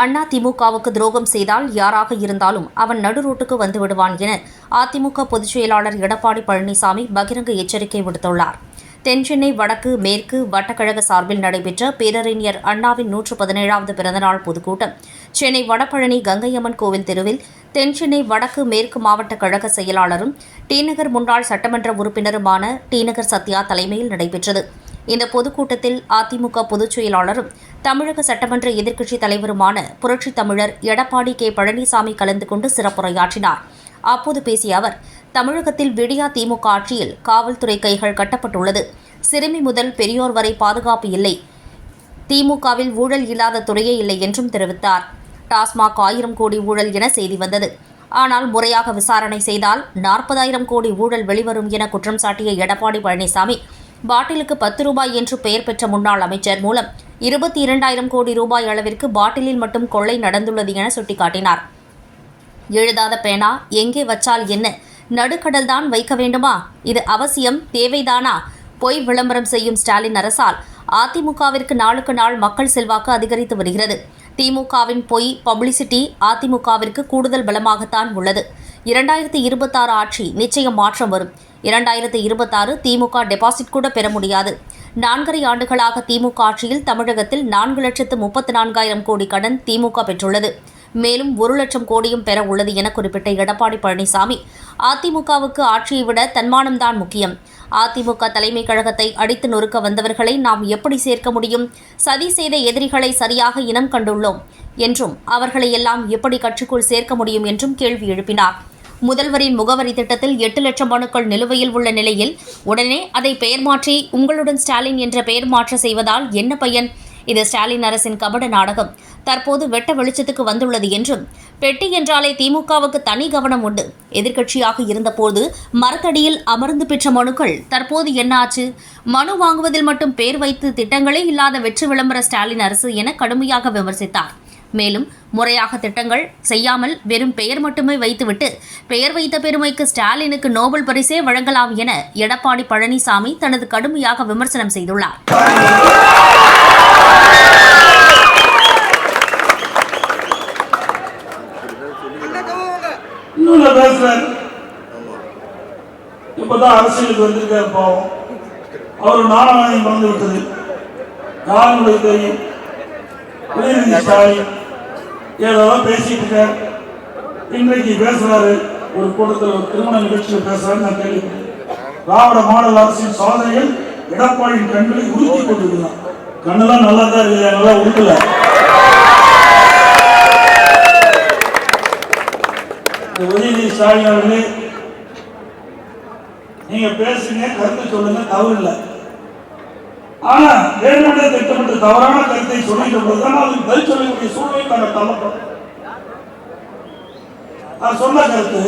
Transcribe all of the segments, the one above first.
அண்ணா திமுகவுக்கு துரோகம் செய்தால் யாராக இருந்தாலும் அவன் நடுரோட்டுக்கு வந்து விடுவான் என அதிமுக பொதுச் செயலாளர் எடப்பாடி பழனிசாமி பகிரங்க எச்சரிக்கை விடுத்துள்ளார். தென்சென்னை வடக்கு மேற்கு வட்டக்கழக சார்பில் நடைபெற்ற பேரறிஞர் அண்ணாவின் நூற்று பதினேழாவது பிறந்தநாள் பொதுக்கூட்டம் சென்னை வடபழனி கங்கையம்மன் கோவில் தெருவில் தென்சென்னை வடக்கு மேற்கு மாவட்ட கழக செயலாளரும் டிநகர் முன்னாள் சட்டமன்ற உறுப்பினருமான டிநகர் சத்யா தலைமையில் நடைபெற்றது. இந்த பொதுக்கூட்டத்தில் அதிமுக பொதுச் செயலாளரும் தமிழக சட்டமன்ற எதிர்க்கட்சித் தலைவருமான புரட்சித் தமிழர் எடப்பாடி கே. பழனிசாமி கலந்து கொண்டு சிறப்புரையாற்றினார். அப்போது பேசிய அவர் தமிழகத்தில் விடியா திமுக ஆட்சியில் காவல்துறை கைகள் கட்டப்பட்டுள்ளது. சிறுமி முதல் பெரியோர் வரை பாதுகாப்பு இல்லை. திமுகவில் ஊழல் இல்லாத துறையே இல்லை என்றும் தெரிவித்தார். டாஸ்மாக் ஆயிரம் கோடி ஊழல் என செய்தி வந்தது. ஆனால் முறையாக விசாரணை செய்தால் நாற்பதாயிரம் கோடி ஊழல் வெளிவரும் என குற்றம் சாட்டிய எடப்பாடி பழனிசாமி பாட்டிலுக்கு பத்து ரூபாய் என்று பெயர் பெற்ற முன்னாள் அமைச்சர் மூலம் இருபத்தி இரண்டாயிரம் கோடி ரூபாய் அளவிற்கு பாட்டிலில் மட்டும் கொள்ளை நடந்துள்ளது என சுட்டிக்காட்டினார். எழுதாத பேனா எங்கே வச்சால் என்ன? நடுக்கடல் தான் வைக்க வேண்டுமா? இது அவசியம் தேவைதானா? பொய் விளம்பரம் செய்யும் ஸ்டாலின் அரசால் அதிமுகவிற்கு நாளுக்கு நாள் மக்கள் செல்வாக்கு அதிகரித்து வருகிறது. திமுகவின் பொய் பப்ளிசிட்டி அதிமுகவிற்கு கூடுதல் பலமாகத்தான் உள்ளது. இரண்டாயிரத்தி இருபத்தாறு ஆட்சி நிச்சயம் மாற்றம் வரும். இரண்டாயிரத்தி இருபத்தாறு திமுக டெபாசிட் கூட பெற முடியாது. நான்கரை ஆண்டுகளாக திமுக ஆட்சியில் தமிழகத்தில் நான்கு லட்சத்து முப்பத்து நான்காயிரம் கோடி கடன் திமுக பெற்றுள்ளது. மேலும் ஒரு லட்சம் கோடியும் பெற உள்ளது என குறிப்பிட்ட எடப்பாடி பழனிசாமி. அதிமுகவுக்கு ஆட்சியை விட தன்மானம்தான் முக்கியம். அதிமுக தலைமை கழகத்தை அடித்து நொறுக்க வந்தவர்களை நாம் எப்படி சேர்க்க முடியும்? சதி செய்த எதிரிகளை சரியாக இனம் கண்டுள்ளோம். என்றும் அவர்களை எல்லாம் எப்படி கட்சிக்குள் சேர்க்க முடியும் என்றும் கேள்வி எழுப்பினார். முதல்வரின் முகவரி திட்டத்தில் எட்டு லட்சம் மனுக்கள் நிலுவையில் உள்ள நிலையில் உடனே அதை பெயர் மாற்றி உங்களுடன் ஸ்டாலின் என்ற பெயர் மாற்ற செய்வதால் என்ன பயன்? இது ஸ்டாலின் அரசின் கபட நாடகம். தற்போது வெட்ட வெளிச்சத்துக்கு வந்துள்ளது என்றும் பெட்டி என்றாலே திமுகவுக்கு தனி கவனம் உண்டு. எதிர்க்கட்சியாக இருந்தபோது மரத்தடியில் அமர்ந்து பெற்ற மனுக்கள் தற்போது என்ன ஆச்சு? மனு வாங்குவதில் மட்டும் பேர் வைத்து திட்டங்களே இல்லாத வெற்றி விளம்பர ஸ்டாலின் அரசு என கடுமையாக விமர்சித்தார். மேலும் முறையாக திட்டங்கள் செய்யாமல் வெறும் பெயர் மட்டுமே வைத்துவிட்டு பெயர் வைத்த பெருமைக்கு ஸ்டாலினுக்கு நோபல் பரிசே வழங்கலாம் என எடப்பாடி பழனிசாமி தனது கடுமையாக விமர்சனம் செய்துள்ளார். இப்பதான் அரசியலுக்கு வந்திருக்க பாவம். அவர் நாணயம் மறந்து விட்டது தெரியும் ஸ்டாலின். ஏதாவது பேசிட்டு இருக்கார் இன்றைக்கு பேசுறாரு ஒரு கூட்டத்தில் ஒரு திருமண நிகழ்ச்சியில் பேசுறாரு நான் கேள்விப்பட்டேன். திராவிட மாடல் அரசின் சாதனைகள் எடப்பாடியின் கண்களை உறுதி கொண்டிருக்கிறான் கண்ணெல்லாம் நல்லா தான் இருக்குது நல்லா உருக்கல. இந்த உதயநிதி ஸ்டாலின் அவர்களே நீங்க பேசுங்க கருத்து சொல்லுங்க தவறு இல்லை. ஆனா வேறுபட்ட திட்டமிட்டு தவறான கருத்தை சொல்லிட்ட போதுதான் அதுக்கு பதில் சொல்லக்கூடிய சூழ்நிலை நாங்கள் தள்ளப்படும். நான் சொன்ன கருத்து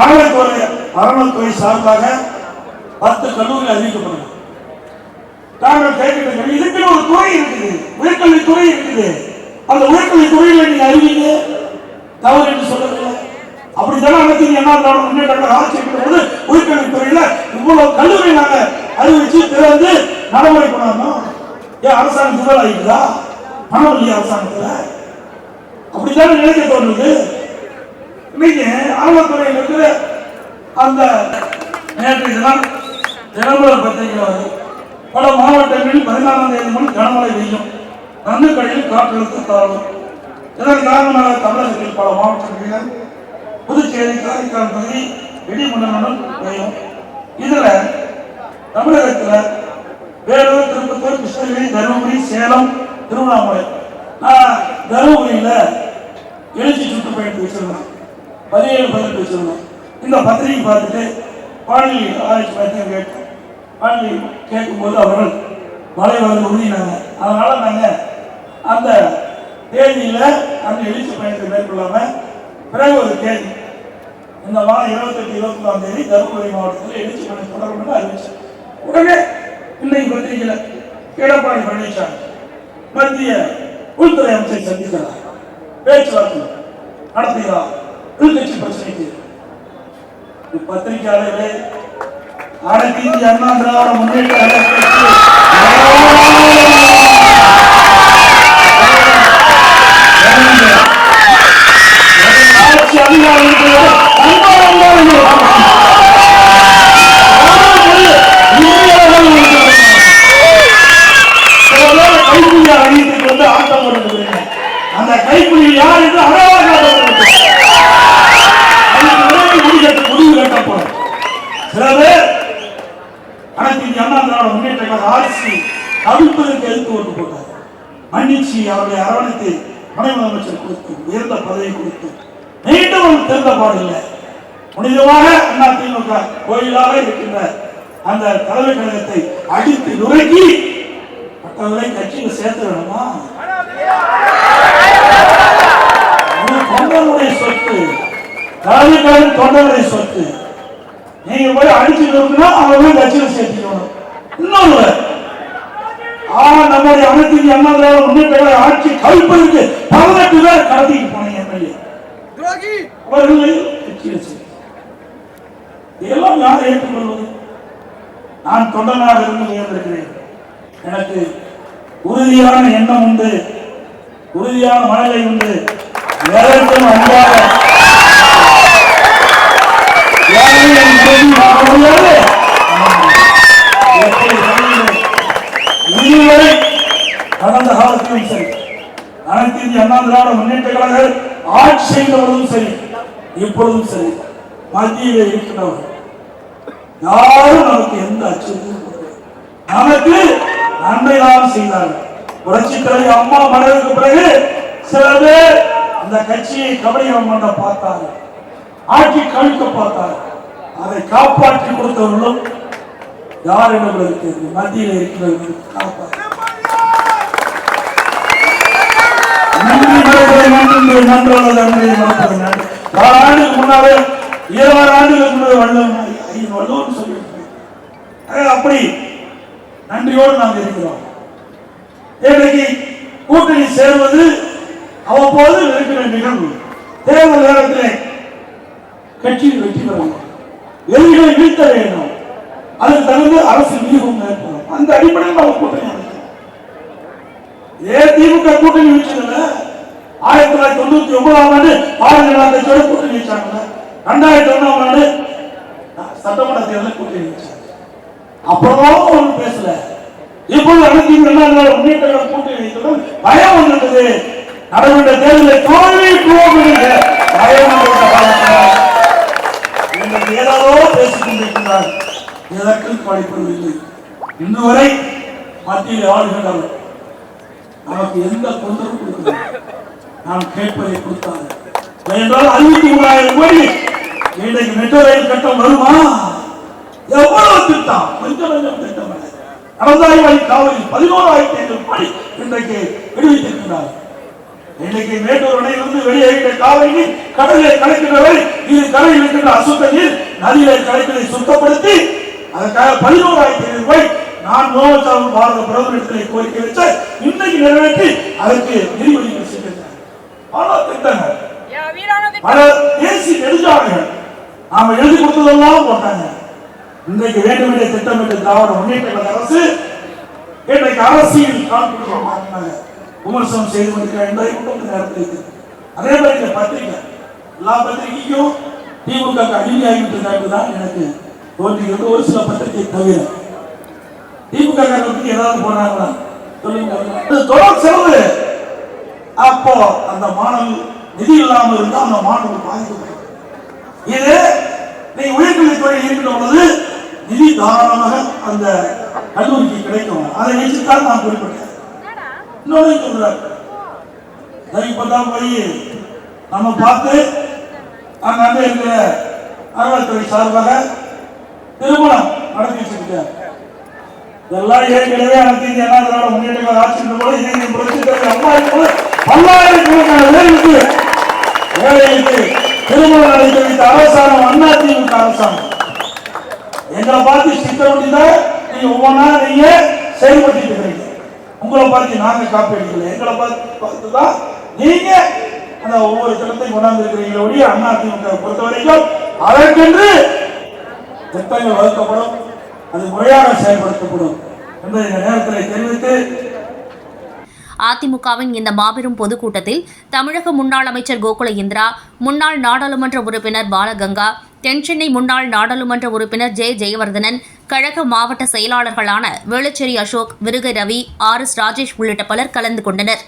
அறநிலைத்துறை அறநிலைத்துறை சார்பாக பத்து கல்லூரி அறிவிக்கப்படும். நாங்கள் கேட்கிற கேள்வி இதுக்குன்னு ஒரு துறை இருக்குது உயர்கல்வி துறை இருக்குது. அந்த உயர்கல்வி துறையில நீங்க அறிவிங்க தவறு என்று சொல்லவில்லை. அப்படித்தானே அனைத்து என்ன முன்னேற்ற ஆட்சி போது உயர்கல்வி துறையில இவ்வளவு கல்லூரி நாங்க அறிவிச்சு திறந்து நடைமுறை கொண்டாடணும். ஏன் அரசாங்கம் முதல் ஆகிக்குதா பணம் இல்லையா அரசாங்கத்தில்? அப்படித்தானே நினைக்க தோணுது இன்னைக்கு ஆர்வத்துறையில் இருக்கிற அந்த நேற்று தினம் தினமலர் பத்திரிகையில் பல மாவட்டங்களில் பதினாறாம் தேதி முதல் கனமழை பெய்யும். நந்துக்கடையில் காற்றழுத்த தாழ்வு இதன் காரணமாக தமிழகத்தில் பல மாவட்டங்களில் புதுச்சேரி காரைக்கால் பகுதி இடிமுடனுடன் பெய்யும். இதில் தமிழகத்தில் கிருஷ்ணகிரி தருமபுரி சேலம் திருவண்ணாமலை. நான் தருமபுரியில் எழுச்சி சுற்றுப்பயணத்து வச்சிருந்தேன் பதினேழு பதினெட்டு வச்சிருந்தேன் இந்த பத்திரிகை பார்த்துட்டு வானொலி ஆராய்ச்சி மையத்தை கேட்டேன் வானொலி கேட்கும்போது அவர்கள் மழை வந்து உறுதினாங்க. அதனால நாங்க அந்த தேதியில் அந்த எழுச்சி பயணத்தை மேற்கொள்ளாம பிறகு ஒரு தேதி இந்த மாதம் இருபத்தெட்டு இருபத்தி தேதி தருமபுரி மாவட்டத்தில் எழுச்சி பயணம் தொடரும் அறிவிச்சேன். உடனே இன்னைக்கு பத்திரிகையில் पेड़ापण होनी चाहिए मजबी है उस तरह हमसे सभी करा उस अड़तीरा उल्लेखित प्रश्न के तो ಪತ್ರಿಕಾಲಯದಲ್ಲಿ ಭಾರತೀಯ ಜನಾಂದ್ರ ಅವರ ಮುನ್ನೇಟರ ಅಗತ್ಯಕ್ಕೆ ಅಧಿಕಾರಿಗಳು கவிழ்ப்பதற்கு எதிர்த்து ஓட்டு போட்டார். மன்னிச்சு அவருடைய அரவணைத்து துணை முதலமைச்சர் கொடுத்து உயர்ந்த பதவி கொடுத்து மீண்டும் ஒரு திறந்த பாடில்லை புனிதமாக அண்ணா திமுக கோயிலாக இருக்கின்ற அந்த தலைமை கழகத்தை அடித்து நுழைக்கி மற்றவர்களை கட்சியில் சேர்த்து வேணுமா தொண்டர்களுடைய சொத்து. தலைமை கழகம் தொண்டர்களுடைய சொத்து. நீங்க போய் அடிச்சு நிறுத்தினா அவங்க கட்சியில சேர்த்து இன்னொரு ஆனா நம்முடைய அனைத்து இந்திய அண்ணா திராவிட முன்னேற்ற கழக ஆட்சி கவிழ்ப்பதற்கு பதினெட்டு பேர் கடத்திட்டு போனீங்க எம்எல்ஏ. அவர்களை கட்சியில சேர்த்து இதெல்லாம் யார் ஏற்றுக்கொள்வது? நான் தொண்டனாக இருந்து உயர்ந்திருக்கிறேன். எனக்கு உறுதியான எண்ணம் உண்டு. உறுதியான மனதை உண்டு. எதற்கும் அன்பாக. யாரையும் என் கேள்வி வாங்க முடியாது எப்படி சொல்லுங்கள்? இதுவரை கடந்த காலத்திலும் சரி அனைத்து இந்திய அண்ணா திராவிட முன்னேற்ற கழக ஆட்சி செய்தவர்களும் சரி இப்பொழுதும் சரி மத்தியில் இருக்கிறவர் யாரும் நமக்கு எந்த அச்சுறுத்தலும் நமக்கு நன்மை தான் செய்தார்கள். புரட்சி தலைவி அம்மா மறைவுக்கு பிறகு சில பேர் அந்த கட்சியை கபடியம் பண்ண பார்த்தார்கள். ஆட்சி கழிக்க பார்த்தார்கள். அதை காப்பாற்றி கொடுத்தவர்களும் யார் என்பதற்கு உங்களுக்கு மத்தியில் இருக்கிறவர்கள் காப்பாற்ற மறப்பதை நன்றி நன்றல்லது பல ஆண்டுக்கு முன்னாலே இருபது ஆண்டுகளுக்கு முன்னாடி அப்படி நன்றியோடு நாம் இருக்கிறோம். இன்றைக்கு கூட்டணி சேர்வது அவ்வப்போது இருக்கிற நிகழ்வு. தேர்தல் நேரத்தில் கட்சியில் வெற்றி பெற வேண்டும் வீழ்த்த வேண்டும். தகுந்த அரசு வியூகம் ஏற்படும் அந்த அடிப்படையில் நம்ம கூட்டணி அமைக்கிறோம் ஏ திமுக கூட்டணி வச்சுக்கல ஆயிரத்தி தொள்ளாயிரத்தி தொண்ணூத்தி ஒன்பதாம் ஆண்டு பாரதிய ஜனதா கட்சியோட கூட்டணி வச்சாங்க ரெண்டாயிரத்தி ஒண்ணாம் ஆண்டு சட்டமன்ற தேர்தலில் கூட்டணி வச்சாங்க. அப்புறமும் ஒன்றும் பேசல. இப்பொழுது அனைத்து இரண்டாவது முன்னேற்ற கூட்டணி வைத்ததும் பயம் வந்துட்டது நடைபெற்ற தேர்தலில் தோல்வி போகுது பயம் ஏதாவது பேசிக் கொண்டிருக்கிறார் எதற்கும் படிப்பதில்லை இன்று வரை மத்தியில் ஆளுகின்றவர் நமக்கு எந்த தொந்தரவும் கொடுக்கல நாம் கேட்பதை கொடுத்தாங்க என்றால் அறுபத்தி மூணாயிரம் கோடி இன்றைக்கு மெட்ரோ ரயில் கட்டம் வருமா? எவ்வளவு திட்டம்? கொஞ்சம் கொஞ்சம் திட்டம் அல்ல. கடந்தாய் வழி காவலி பதினோராயிரத்தி ஐநூறு கோடி இன்றைக்கு விடுவித்திருக்கிறார். இன்னைக்கு மேட்டூர் அணையிலிருந்து வெளியேற்ற காவிரி கடலில் கலக்கின்ற வரை இது கரையில் இருக்கின்ற அசுத்த நீர் நதியிலே கலக்கிறதை சுத்தப்படுத்தி அதற்காக பதினோராயிரத்தி ஐநூறு ரூபாய் நான் முதலமைச்சர் பாரத பிரதமர் கோரிக்கை வச்ச இன்னைக்கு நிறைவேற்றி அதற்கு நிதி பல திட்டங்கள் பல தேசிய நெடுஞ்சாலைகள் நாம எழுதி கொடுத்ததெல்லாம் போட்டாங்க. இன்றைக்கு வேண்டுமென்றே திட்டமிட்டு திராவிட முன்னேற்ற அரசு இன்றைக்கு அரசியல் விமர்சனம் செய்து கொண்டிருக்கிறார் என்பதை இந்த நேரத்தில். அதே மாதிரி இந்த பத்திரிகை எல்லா பத்திரிகைக்கும் திமுக அடிமையாகிவிட்டது தான் எனக்கு தோன்றுகிறது. ஒரு சில பத்திரிகை தவிர. திமுக ஏதாவது போடுறாங்களா சொல்லுங்க. தொடர் செலவு அப்போ அந்த மாணவன் நிதி இல்லாமல் இருந்தா அந்த மாணவன் பாதிக்கப்படும் இது நீ உயர்கல்வித்துறை இருக்கின்ற பொழுது நிதி தாராளமாக அந்த கல்லூரிக்கு கிடைக்கும். அதை வச்சுத்தான் நான் குறிப்பிட்டேன். இன்னொரு சொல்றாரு. இப்பதான் போய் நம்ம பார்த்து அங்க இருக்கிற அறநிலைத்துறை சார்பாக திருமணம் நடத்தி வச்சிருக்காரு. இதெல்லாம் ஏற்கனவே இந்திய அண்ணா திராவிட முன்னேற்ற ஆட்சி போது இதை தலைவர் அம்மா இருக்கும்போது பல்லாயிரக்கணக்கான பேருக்கு ஏழைகளுக்கு திருமணம் நடத்தி வைத்த அரசாங்கம் அண்ணா திமுக அரசாங்கம். எங்களை பார்த்து சித்திரவட்டி தான் நீங்க ஒவ்வொன்றா நீங்க செயல்படுத்திட்டு இருக்கிறீங்க. உங்களை பார்த்து நாங்க காப்பி அடிக்கல எங்களை பார்த்து பார்த்து தான் நீங்க அந்த ஒவ்வொரு திட்டத்தையும் கொண்டாந்து இருக்கிறீங்களே ஒழிய அண்ணா திமுக பொறுத்த வரைக்கும் அதற்கென்று திட்டங்கள் வகுக்கப்படும். அது முறையாக செயல்படுத்தப்படும் என்பதை இந்த நேரத்தில் தெரிவித்து அதிமுகவின் இந்த மாபெரும் பொதுக்கூட்டத்தில் தமிழக முன்னாள் அமைச்சர் கோகுல இந்திரா முன்னாள் நாடாளுமன்ற உறுப்பினர் பாலகங்கா தென்சென்னை முன்னாள் நாடாளுமன்ற உறுப்பினர் ஜெய ஜெயவர்தனன் கழக மாவட்ட செயலாளர்களான வேளச்சேரி அசோக் விருகை ரவி ஆர். எஸ். ராஜேஷ் உள்ளிட்ட பலர் கலந்து கொண்டனர்.